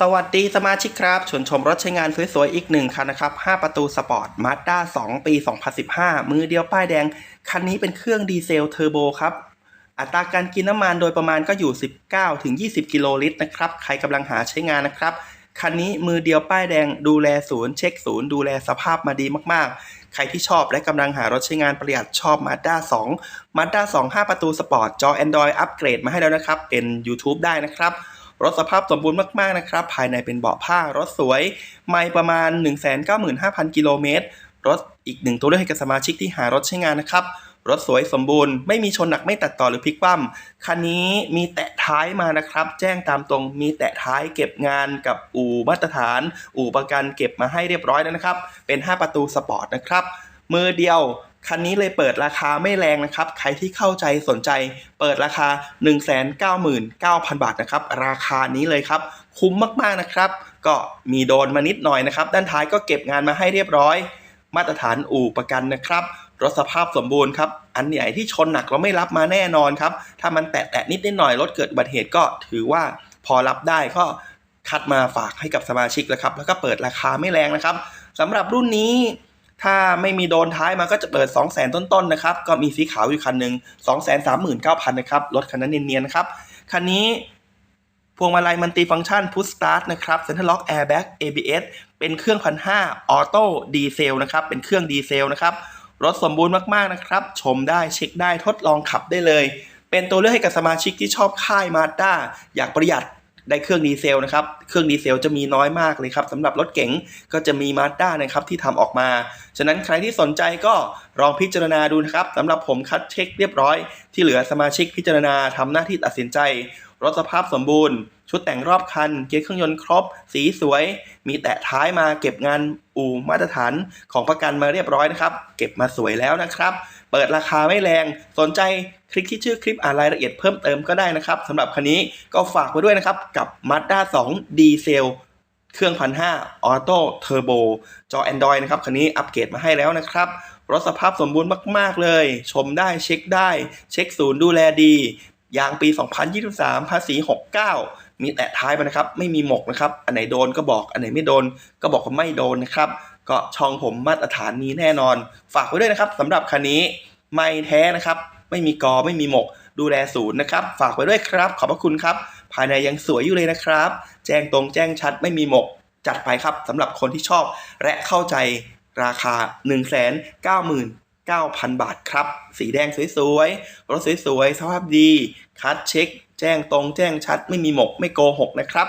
สวัสดีสมาชิกครับชวนชมรถใช้งานสวยๆ อีกหนึ่งคันนะครับ 5 ประตูสปอร์ตมาด้า2 ปี 2015 มือเดียวป้ายแดง คันนี้เป็นเครื่องดีเซลเทอร์โบครับ อัตราการกินน้ำมันโดยประมาณก็อยู่ 19ถึง20กิโลลิตรนะครับ ใครกำลังหาใช้งานนะครับ คันนี้มือเดียวป้ายแดงดูแลศูนย์เช็คศูนย์ดูแลสภาพมาดีมากๆ ใครที่ชอบและกำลังหารถใช้งานประหยัดชอบมาด้า2มาด้า2 5 ประตูสปอร์ตจอ Android อัปเกรดมาให้แล้วนะครับเป็น YouTube ได้นะครับ รถสภาพสมบูรณ์มากๆนะครับ ภายในเป็นเบาะผ้ารถสวย ไม่ประมาณ 195,000 กิโลเมตร รถอีกหนึ่งตัวเลือกให้กับสมาชิกที่หารถใช้งานนะครับ รถสวยสมบูรณ์ ไม่มีชนหนักไม่ตัดต่อหรือพลิกคว่ำคันนี้มีแตะท้ายมานะครับ แจ้งตามตรงมีแตะท้ายเก็บงานกับอู่มาตรฐาน อู่ประกันเก็บมาให้เรียบร้อยแล้วนะครับ เป็น 5 ประตูสปอร์ตนะครับมือเดียว คันนี้เลยเปิดราคาไม่แรงนะครับ ใครที่เข้าใจสนใจ เปิดราคา 199,000 บาทนะครับ ราคานี้เลยครับ คุ้มมากๆนะครับ ก็มีโดนมานิดหน่อยนะครับ ด้านท้ายก็เก็บงานมาให้เรียบร้อย มาตรฐานอู่ประกันนะครับรถสภาพสมบูรณ์ครับ อันไหนที่ชนหนักเราไม่รับมาแน่นอนครับ ถ้ามันแตะแตะนิดนิดหน่อยรถเกิดอุบัติเหตุก็ถือว่าพอรับได้ก็คัดมาฝากให้กับสมาชิกแล้วครับ แล้วก็เปิดราคาไม่แรงนะครับสำหรับรุ่นนี้ ถ้าไม่มีโดนท้ายมาก็จะเปิด 2 0 0 0 0 0ต้นๆนะครับ ก็มีสีขาวอยู่คันหนึ่ง2 3 9 0 0 0นะครับ รถคันนั้นเนียนๆนะครับ คันนี้พวงมาลัยมันติฟังก์ชันพุชสตาร์ทนะครับเซ็นทรัลล็อกแอร์แบ็ก ABS เป็นเครื่องพันห้าออโต้ดีเซลนะครับ เป็นเครื่องดีเซลนะครับ รถสมบูรณ์มากๆนะครับ ชมได้เช็คได้ทดลองขับได้เลย เป็นตัวเลือกให้กับสมาชิกที่ชอบค่ายมาด้าอยากประหยัด ได้เครื่องดีเซลนะครับ เครื่องดีเซลจะมีน้อยมากเลยครับสำหรับรถเก๋งก็จะมีมาสด้านะครับที่ทำออกมา ฉะนั้นใครที่สนใจก็ลองพิจารณาดูนะครับสำหรับผมคัดเช็คเรียบร้อย ที่เหลือสมาชิกพิจารณาทำหน้าที่ตัดสินใจ รถสภาพสมบูรณ์ ชุดแต่งรอบคัน เกียร์เครื่องยนต์ครบ สีสวย มีแตะท้ายมาเก็บงานอู่มาตรฐานของประกันมาเรียบร้อยนะครับ เก็บมาสวยแล้วนะครับ เปิดราคาไม่แรง สนใจคลิกที่ชื่อคลิปอ่านรายละเอียดเพิ่มเติมก็ได้นะครับสำหรับคันนี้ก็ฝากไว้ด้วยนะครับกับ Mazda 2 ดีเซลเครื่องพันห้าออโต้เทอร์โบจอ Android นะครับคันนี้อัปเกรดมาให้แล้วนะครับรถสภาพสมบูรณ์มาก ๆ เลย ชมได้เช็คได้ เช็คศูนย์ดูแลดี ยางปี 2023 ภาษี 69 มีแตะท้ายมานะครับ ไม่มีหมกนะครับ อันไหนโดนก็บอก อันไหนไม่โดนก็บอกว่าไม่โดนนะครับ ก็ช่องผมมาตรฐานนี้แน่นอน ฝากไว้ด้วยนะครับสำหรับคันนี้ไม่แท้นะครับ ไม่มีกอไม่มีหมก ดูแลศูนย์นะครับ ฝากไว้ด้วยครับ ขอบพระคุณครับ ภายในยังสวยอยู่เลยนะครับ แจ้งตรงแจ้งชัดไม่มีหมก จัดไปครับสำหรับคนที่ชอบ และเข้าใจราคา 1 9 9 9 0 0 0 บาทครับ สีแดงสวยๆ รถสวยๆ สภาพดี คัดเช็ค แจ้งตรงแจ้งชัด ไม่มีหมก ไม่โกหกนะครับ